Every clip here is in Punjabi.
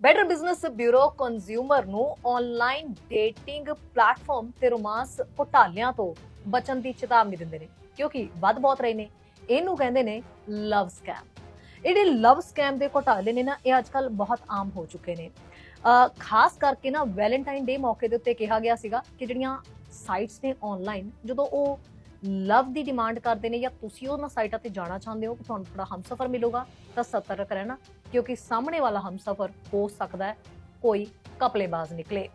ਬੈਟਰ ਬਿਜ਼ਨਸ ਬਿਊਰੋ ਕੰਜ਼ਿਊਮਰ ਨੂੰ ਆਨਲਾਈਨ ਡੇਟਿੰਗ ਪਲੇਟਫਾਰਮ ਤੇ ਰੋਮਾਂਸ ਘੁਟਾਲਿਆਂ ਤੋਂ ਬਚਣ ਦੀ ਚੇਤਾਵਨੀ ਦਿੰਦੇ ਨੇ, ਕਿਉਂਕਿ ਵੱਧ ਬਹੁਤ ਰਹੇ ਨੇ। ਇਹਨੂੰ ਕਹਿੰਦੇ ਨੇ ਲਵ ਸਕੈਮ ਇਹ ਜਿਹੜੇ ਲਵ ਸਕੈਮ ਦੇ ਘੁਟਾਲੇ ਨੇ ਨਾ, ਇਹ ਅੱਜਕੱਲ ਬਹੁਤ ਆਮ ਹੋ ਚੁੱਕੇ ਨੇ। ਖਾਸ ਕਰਕੇ ਨਾ ਵੈਲੈਂਟਾਈਨ ਡੇ ਮੌਕੇ ਦੇ ਉੱਤੇ ਕਿਹਾ ਗਿਆ ਸੀਗਾ ਕਿ ਜਿਹੜੀਆਂ ਸਾਈਟਸ ਨੇ ਆਨਲਾਈਨ ਜਦੋਂ ਉਹ ਲਵ ਦੀ ਡਿਮਾਂਡ ਕਰਦੇ ਨੇ ਜਾਂ ਤੁਸੀਂ ਉਹਨਾਂ ਸਾਈਟਾਂ ਤੇ ਜਾਣਾ ਚਾਹੁੰਦੇ ਹੋ ਕਿ ਤੁਹਾਨੂੰ ਥੋੜਾ ਹਮਸਫਰ ਮਿਲੂਗਾ, ਤਾਂ ਸਤਰਕ ਰਹਿਣਾ, ਕਿਉਂਕਿ ਸਾਹਮਣੇ ਵਾਲਾ ਹਮਸਫਰ ਹੋ ਸਕਦਾ ਹੈ, ਕੋਈ ਕਪਲੇਬਾਜ਼ ਨਿਕਲੇ।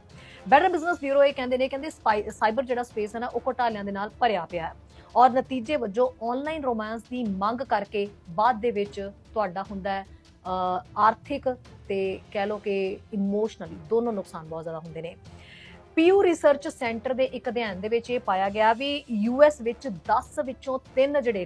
ਬੈਟਰ ਬਿਜ਼ਨਸ ਬਿਊਰੋ ਇਹ ਕਹਿੰਦੇ ਨੇ, ਕਹਿੰਦੇ ਸਪਾਈ- ਸਾਈਬਰ ਜਿਹੜਾ ਸਪੇਸ ਹੈ ਨਾ, ਉਹ ਘੁਟਾਲਿਆਂ ਦੇ ਨਾਲ ਭਰਿਆ ਪਿਆ ਹੈ। ਔਰ ਨਤੀਜੇ ਵਜੋਂ ਆਨਲਾਈਨ ਰੋਮਾਂਸ ਦੀ ਮੰਗ ਕਰਕੇ ਬਾਅਦ ਦੇ ਵਿੱਚ ਤੁਹਾਡਾ ਹੁੰਦਾ ਹੈ ਆਰਥਿਕ ਤੇ ਕਹਿ ਲਓ ਕਿ ਇਮੋਸ਼ਨਲੀ ਦੋਨੋਂ ਨੁਕਸਾਨ ਬਹੁਤ ਜ਼ਿਆਦਾ ਹੁੰਦੇ ਨੇ। ਪੀਯੂ ਰਿਸਰਚ ਸੈਂਟਰ ਦੇ ਇੱਕ ਅਧਿਐਨ ਦੇ ਵਿੱਚ ਇਹ ਪਾਇਆ ਗਿਆ ਵੀ ਯੂਐਸ ਵਿੱਚ 10 ਵਿੱਚੋਂ 3 ਜਿਹੜੇ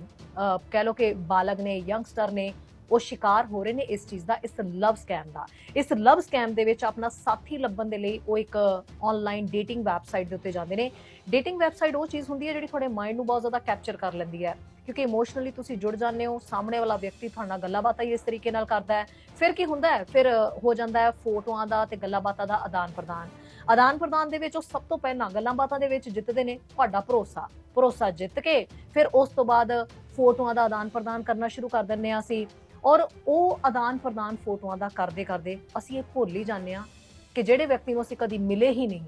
ਕਹਿ ਲਓ ਕਿ ਬਾਲਗ ਨੇ ਯੰਗਸਟਰ ਨੇ, ਉਹ ਸ਼ਿਕਾਰ ਹੋ ਰਹੇ ਨੇ ਇਸ ਚੀਜ਼ ਦਾ, ਇਸ ਲਵ ਸਕੈਮ ਦਾ। ਇਸ ਲਵ ਸਕੈਮ ਦੇ ਵਿੱਚ ਆਪਣਾ ਸਾਥੀ ਲੱਭਣ ਦੇ ਲਈ ਉਹ ਇੱਕ ਆਨਲਾਈਨ ਡੇਟਿੰਗ ਵੈਬਸਾਈਟ ਦੇ ਉੱਤੇ ਜਾਂਦੇ ਨੇ। ਡੇਟਿੰਗ ਵੈਬਸਾਈਟ ਉਹ ਚੀਜ਼ ਹੁੰਦੀ ਹੈ ਜਿਹੜੀ ਤੁਹਾਡੇ ਮਾਈਂਡ ਨੂੰ ਬਹੁਤ ਜ਼ਿਆਦਾ ਕੈਪਚਰ ਕਰ ਲੈਂਦੀ ਹੈ। ਕਿਉਂਕਿ ਇਮੋਸ਼ਨਲੀ ਤੁਸੀਂ ਜੁੜ ਜਾਂਦੇ ਹੋ, ਸਾਹਮਣੇ ਵਾਲਾ ਵਿਅਕਤੀ ਤੁਹਾਡੇ ਨਾਲ ਗੱਲਾਂ ਬਾਤਾਂ ਹੀ ਇਸ ਤਰੀਕੇ ਨਾਲ ਕਰਦਾ ਹੈ। ਫਿਰ ਕੀ ਹੁੰਦਾ ਹੈ? ਫਿਰ ਹੋ ਜਾਂਦਾ ਹੈ ਫੋਟੋਆਂ ਦਾ ਤੇ ਗੱਲਾਂ ਬਾਤਾਂ ਦਾ ਆਦਾਨ ਪ੍ਰਦਾਨ ਆਦਾਨ ਪ੍ਰਦਾਨ ਦੇ ਵਿੱਚ ਉਹ ਸਭ ਤੋਂ ਪਹਿਲਾਂ ਗੱਲਾਂ ਬਾਤਾਂ ਦੇ ਵਿੱਚ ਜਿੱਤਦੇ ਨੇ, ਤੁਹਾਡਾ ਭਰੋਸਾ। ਭਰੋਸਾ ਜਿੱਤ ਕੇ ਫਿਰ ਉਸ ਤੋਂ ਬਾਅਦ ਫੋਟੋਆਂ ਦਾ ਆਦਾਨ ਪ੍ਰਦਾਨ ਕਰਨਾ ਸ਼ੁਰੂ ਕਰ ਦਿੰਦੇ ਆ ਅਸੀਂ। ਔਰ ਉਹ ਆਦਾਨ ਪ੍ਰਦਾਨ ਫੋਟੋਆਂ ਦਾ ਕਰਦੇ ਕਰਦੇ ਅਸੀਂ ਇਹ ਭੁੱਲ ਹੀ ਜਾਂਦੇ ਆ ਕਿ ਜਿਹੜੇ ਵਿਅਕਤੀ ਨੂੰ ਅਸੀਂ ਕਦੀ ਮਿਲੇ ਹੀ ਨਹੀਂ,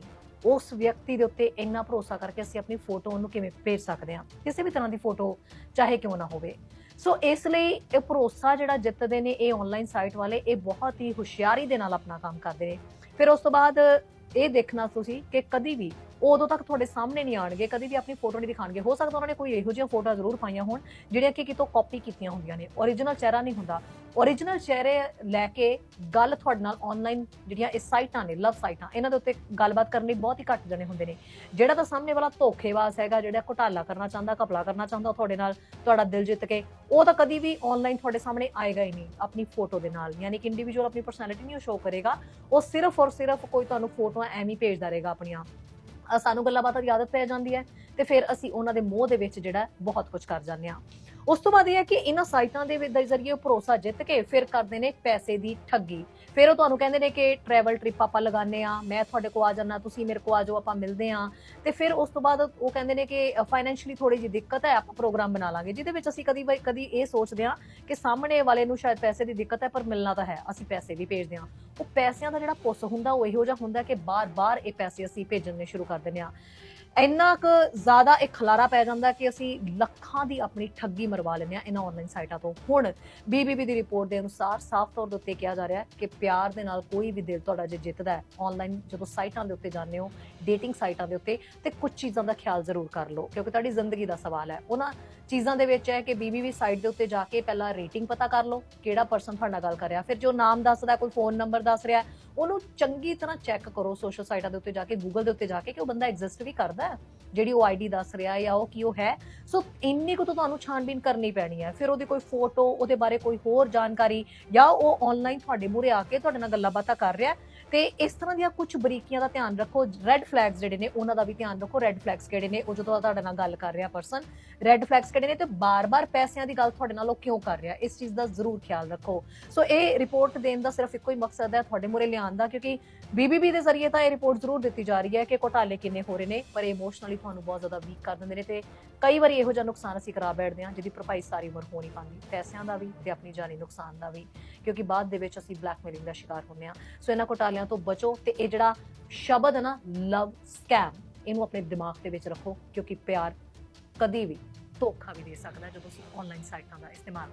ਉਸ ਵਿਅਕਤੀ ਦੇ ਉੱਤੇ ਇੰਨਾ ਭਰੋਸਾ ਕਰਕੇ ਅਸੀਂ ਆਪਣੀ ਫੋਟੋ ਉਹਨੂੰ ਕਿਵੇਂ ਭੇਜ ਸਕਦੇ ਹਾਂ। ਕਿਸੇ ਵੀ ਤਰ੍ਹਾਂ ਦੀ ਫੋਟੋ, ਚਾਹੇ ਕਿਉਂ ਨਾ ਹੋਵੇ। ਸੋ ਇਸ ਲਈ ਇਹ ਭਰੋਸਾ ਜਿਹੜਾ ਜਿੱਤਦੇ ਨੇ, ਇਹ ਆਨਲਾਈਨ ਸਾਈਟ ਵਾਲੇ ਇਹ ਬਹੁਤ ਹੀ ਹੁਸ਼ਿਆਰੀ ਦੇ ਨਾਲ ਆਪਣਾ ਕੰਮ ਕਰਦੇ ਨੇ। ਫਿਰ ਉਸ ਤੋਂ ਬਾਅਦ ਇਹ ਦੇਖਣਾ ਤੁਸੀਂ ਕਿ ਕਦੀ ਵੀ ਉਹ ਉਦੋਂ ਤੱਕ ਤੁਹਾਡੇ ਸਾਹਮਣੇ ਨਹੀਂ ਆਣਗੇ ਕਦੀ ਵੀ ਆਪਣੀ ਫੋਟੋ ਨਹੀਂ ਦਿਖਾਣਗੇ ਹੋ ਸਕਦਾ ਉਹਨਾਂ ਨੇ ਕੋਈ ਇਹੋ ਜਿਹੀਆਂ ਫੋਟੋਆਂ ਜ਼ਰੂਰ ਪਾਈਆਂ ਹੋਣ, ਜਿਹੜੀਆਂ ਕਿ ਕਿਤੋਂ ਕਾਪੀ ਕੀਤੀਆਂ ਹੁੰਦੀਆਂ ਨੇ। ਓਰੀਜਨਲ ਚਿਹਰਾ ਨਹੀਂ ਹੁੰਦਾ। ਓਰੀਜਨਲ ਚਿਹਰੇ ਲੈ ਕੇ ਗੱਲ ਤੁਹਾਡੇ ਨਾਲ ਆਨਲਾਈਨ ਜਿਹੜੀਆਂ ਇਹ ਸਾਈਟਾਂ ਨੇ ਲਵ ਸਾਈਟਾਂ ਇਹਨਾਂ ਦੇ ਉੱਤੇ ਗੱਲਬਾਤ ਕਰਨ ਲਈ ਬਹੁਤ ਹੀ ਘੱਟ ਜਣੇ ਹੁੰਦੇ ਨੇ। ਜਿਹੜਾ ਤਾਂ ਸਾਹਮਣੇ ਵਾਲਾ ਧੋਖੇਬਾਜ਼ ਹੈਗਾ, ਜਿਹੜਾ ਘੁਟਾਲਾ ਕਰਨਾ ਚਾਹੁੰਦਾ, ਘਪਲਾ ਕਰਨਾ ਚਾਹੁੰਦਾ ਤੁਹਾਡੇ ਨਾਲ ਤੁਹਾਡਾ ਦਿਲ ਜਿੱਤ ਕੇ, ਉਹ ਤਾਂ ਕਦੀ ਵੀ ਆਨਲਾਈਨ ਤੁਹਾਡੇ ਸਾਹਮਣੇ ਆਏਗਾ ਹੀ ਨਹੀਂ ਆਪਣੀ ਫੋਟੋ ਦੇ ਨਾਲ। ਯਾਨੀ ਕਿ ਇੰਡੀਵਿਜੂਅਲ ਆਪਣੀ ਪਰਸਨੈਲਿਟੀ ਨਹੀਂ ਸ਼ੋ ਕਰੇਗਾ। ਉਹ ਸਿਰਫ ਔਰ ਸਿਰਫ ਕੋਈ ਤੁਹਾਨੂੰ ਫੋਟੋ ਫੋਟੋਆਂ ਐਵੇਂ ਹੀ ਭੇਜਦਾ ਰਹੇਗਾ ਆਪਣੀਆਂ। ਸਾਨੂੰ ਗੱਲਾਂ ਬਾਤਾਂ ਦੀ ਆਦਤ ਪੈ ਜਾਂਦੀ ਹੈ ਤੇ ਫਿਰ ਅਸੀਂ ਉਹਨਾਂ ਦੇ ਮੋਹ ਦੇ ਵਿੱਚ ਜਿਹੜਾ ਬਹੁਤ ਕੁਝ ਕਰ ਜਾਂਦੇ ਆ ਉਸ ਤੋਂ ਬਾਅਦ ਇਹ ਹੈ ਕਿ ਇਹਨਾਂ ਸਾਈਟਾਂ ਦੇ ਦੇ ਜ਼ਰੀਏ ਉਹ ਭਰੋਸਾ ਜਿੱਤ ਕੇ ਫਿਰ ਕਰਦੇ ਨੇ ਪੈਸੇ ਦੀ ਠੱਗੀ। ਫਿਰ ਉਹ ਤੁਹਾਨੂੰ ਕਹਿੰਦੇ ਨੇ ਕਿ ਟਰੈਵਲ ਟ੍ਰਿਪ ਆਪਾਂ ਲਗਾਉਂਦੇ ਆ ਮੈਂ ਤੁਹਾਡੇ ਕੋਲ ਆ ਜਾਣਾ ਤੁਸੀਂ ਮੇਰੇ ਕੋਲ ਆ ਜਾਓ, ਆਪਾਂ ਮਿਲਦੇ ਆ ਤੇ ਫਿਰ ਉਸ ਤੋਂ ਬਾਅਦ ਉਹ ਕਹਿੰਦੇ ਨੇ ਕਿ ਫਾਈਨੈਂਸ਼ੀਅਲੀ ਥੋੜੀ ਜਿਹੀ ਦਿੱਕਤ ਹੈ, ਆਪਾਂ ਪ੍ਰੋਗਰਾਮ ਬਣਾ ਲਾਂਗੇ, ਜਿਹਦੇ ਵਿੱਚ ਅਸੀਂ ਕਦੀ ਵਾਰੀ- ਕਦੀ ਇਹ ਸੋਚਦੇ ਆ ਕਿ ਸਾਹਮਣੇ ਵਾਲੇ ਨੂੰ ਸ਼ਾਇਦ ਪੈਸੇ ਦੀ ਦਿੱਕਤ ਹੈ, ਪਰ ਮਿਲਣਾ ਤਾਂ ਹੈ, ਅਸੀਂ ਪੈਸੇ ਵੀ ਭੇਜਦੇ ਆ ਉਹ ਪੈਸਿਆਂ ਦਾ ਜਿਹੜਾ ਪੁੱਸ ਹੁੰਦਾ, ਉਹ ਇਹੋ ਜਿਹਾ ਹੁੰਦਾ ਕਿ ਬਾਰ-ਬਾਰ ਇਹ ਪੈਸੇ ਅਸੀਂ ਭੇਜਣੇ ਸ਼ੁਰੂ ਕਰ ਦਿੰਦੇ ਆ ਇੰਨਾ ਕੁ ਜ਼ਿਆਦਾ ਇਹ ਖਲਾਰਾ ਪੈ ਜਾਂਦਾ ਕਿ ਅਸੀਂ ਲੱਖਾਂ ਦੀ ਆਪਣੀ ਠੱਗੀ ਮਰਵਾ ਲੈਂਦੇ ਆ ਇਹਨਾਂ ਆਨਲਾਈਨ ਸਾਈਟਾਂ ਤੋਂ। ਹੁਣ ਬੀਬੀਬੀ ਦੀ ਰਿਪੋਰਟ ਦੇ ਅਨੁਸਾਰ ਸਾਫ਼ ਤੌਰ ਦੇ ਉੱਤੇ ਕਿਹਾ ਜਾ ਰਿਹਾ ਹੈ ਕਿ ਪਿਆਰ ਦੇ ਨਾਲ ਕੋਈ ਵੀ ਦਿਲ ਤੁਹਾਡਾ ਜੇ ਜਿੱਤਦਾ ਹੈ ਆਨਲਾਈਨ ਜਦੋਂ ਸਾਈਟਾਂ ਦੇ ਉੱਤੇ ਜਾਂਦੇ ਹੋ ਡੇਟਿੰਗ ਸਾਈਟਾਂ ਦੇ ਉੱਤੇ, ਤੇ ਕੁਝ ਚੀਜ਼ਾਂ ਦਾ ਖਿਆਲ ਜ਼ਰੂਰ ਕਰ ਲਓ, ਕਿਉਂਕਿ ਤੁਹਾਡੀ ਜ਼ਿੰਦਗੀ ਦਾ ਸਵਾਲ ਹੈ। ਉਹਨਾਂ ਚੀਜ਼ਾਂ ਦੇ ਵਿੱਚ ਹੈ ਕਿ ਬੀਬੀਬੀ ਸਾਈਟ ਦੇ ਉੱਤੇ ਜਾ ਕੇ ਪਹਿਲਾਂ ਰੇਟਿੰਗ ਪਤਾ ਕਰ ਲਓ, ਕਿਹੜਾ ਪਰਸਨ ਤੁਹਾਡੇ ਨਾਲ ਗੱਲ ਕਰ ਰਿਹਾ। ਫਿਰ ਜੋ ਨਾਮ ਦੱਸਦਾ, ਕੋਈ ਫੋਨ ਨੰਬਰ ਦੱਸ ਰਿਹਾ, ਉਹਨੂੰ ਚੰਗੀ ਤਰ੍ਹਾਂ ਚੈੱਕ ਕਰੋ ਸੋਸ਼ਲ ਸਾਈਟਾਂ ਦੇ ਉੱਤੇ ਜਾ ਕੇ ਗੂਗਲ ਦੇ ਉੱਤੇ ਜਾ ਕੇ ਕਿ ਉਹ ਬੰਦਾ ਐਗਜ਼ਿਸਟ ਵੀ ਕਰਦਾ ਹੈ, ਜਿਹੜੀ ਉਹ ਆਈਡੀ ਦੱਸ ਰਿਹਾ ਜਾਂ ਉਹ ਕੀ ਉਹ ਹੈ। ਸੋ ਇੰਨੀ ਕੁ ਤਾਂ ਤੁਹਾਨੂੰ ਛਾਣਬੀਨ ਕਰਨੀ ਪੈਣੀ ਹੈ। ਫਿਰ ਉਹਦੀ ਕੋਈ ਫੋਟੋ ਉਹਦੇ ਬਾਰੇ ਕੋਈ ਹੋਰ ਜਾਣਕਾਰੀ ਜਾਂ ਉਹ ਆਨਲਾਈਨ ਤੁਹਾਡੇ ਮੂਹਰੇ ਆ ਕੇ ਤੁਹਾਡੇ ਨਾਲ ਗੱਲਾਂ ਬਾਤਾਂ ਕਰ ਰਿਹਾ ਤੇ ਇਸ ਤਰ੍ਹਾਂ ਦੀਆਂ ਕੁਝ ਬਰੀਕੀਆਂ ਦਾ ਧਿਆਨ ਰੱਖੋ। ਰੈੱਡ ਫਲੈਗਸ ਜਿਹੜੇ ਨੇ, ਉਹਨਾਂ ਦਾ ਵੀ ਧਿਆਨ ਰੱਖੋ। ਰੈੱਡ ਫਲੈਗਸ ਕਿਹੜੇ ਨੇ, ਉਹ ਜਦੋਂ ਤੁਹਾਡੇ ਨਾਲ ਗੱਲ ਕਰ ਰਿਹਾ ਪਰਸਨ ਰੈੱਡ ਫਲੈਗਸ ਕਿਹੜੇ ਨੇ ਤੇ ਬਾਰ-ਬਾਰ ਪੈਸਿਆਂ ਦੀ ਗੱਲ ਤੁਹਾਡੇ ਨਾਲ ਉਹ ਕਿਉਂ ਕਰ ਰਿਹਾ? ਇਸ ਚੀਜ਼ ਦਾ ਜ਼ਰੂਰ ਖਿਆਲ ਰੱਖੋ। ਸੋ ਇਹ ਰਿਪੋਰਟ ਦੇਣ ਦਾ ਸਿਰਫ ਇੱਕੋ ਹੀ ਮਕਸਦ ਹੈ ਤੁਹਾਡੇ ਮੂਹਰੇ ਲਿਆਉਣ ਦਾ, ਕਿਉਂਕਿ ਬੀਬੀਬੀ ਦੇ ਜ਼ਰੀਏ ਤਾਂ ਇਹ ਰਿਪੋਰਟ ਜ਼ਰੂਰ ਦਿੱਤੀ ਜਾ ਰਹੀ ਹੈ ਕਿ ਘੋਟਾਲੇ ਕਿੰਨੇ ਹੋ ਰਹੇ ਨੇ, ਪਰ ਇਮੋਸ਼ਨਲੀ ਤੁਹਾਨੂੰ ਬਹੁਤ ਜ਼ਿਆਦਾ ਵੀਕ ਕਰ ਦਿੰਦੇ ਨੇ ਤੇ ਕਈ ਵਾਰੀ ਇਹੋ ਜਿਹਾ ਨੁਕਸਾਨ ਅਸੀਂ ਕਰਾ ਬੈਠਦੇ ਹਾਂ, ਜਿਹਦੀ ਭਰਪਾਈ ਸਾਰੀ ਉਮਰ ਹੋ ਨਹੀਂ ਪਾਉਂਦੀ। ਪੈਸਿਆਂ ਦਾ ਵੀ ਤੇ ਆਪਣੀ ਜਾਨੀ ਨੁਕਸਾਨ ਦਾ ਵੀ, ਕਿਉਂਕਿ ਬਾਅਦ ਦੇ ਵਿੱਚ ਅਸੀਂ ਬਲੈਕਮੇਲਿੰਗ ਦਾ ਸ਼ਿਕਾਰ ਹੁੰਦੇ ਹਾਂ। ਸੋ ਇਹਨਾਂ ਘੋਟਾਲਿਆਂ ਤੋਂ ਬਚੋ ਤੇ ਇਹ ਜਿਹੜਾ ਸ਼ਬਦ ਹੈ ਨਾ ਲਵ ਸਕੈਮ ਇਹਨੂੰ ਆਪਣੇ ਦਿਮਾਗ ਦੇ ਵਿੱਚ ਰੱਖੋ ਕਿਉਂਕਿ ਪਿਆਰ ਕਦੀ ਵੀ ਧੋਖਾ ਵੀ ਦੇ ਸਕਦਾ ਜਦੋਂ ਅਸੀਂ ਆਨਲਾਈਨ ਸਾਈਟਾਂ ਦਾ ਇਸਤੇਮਾਲ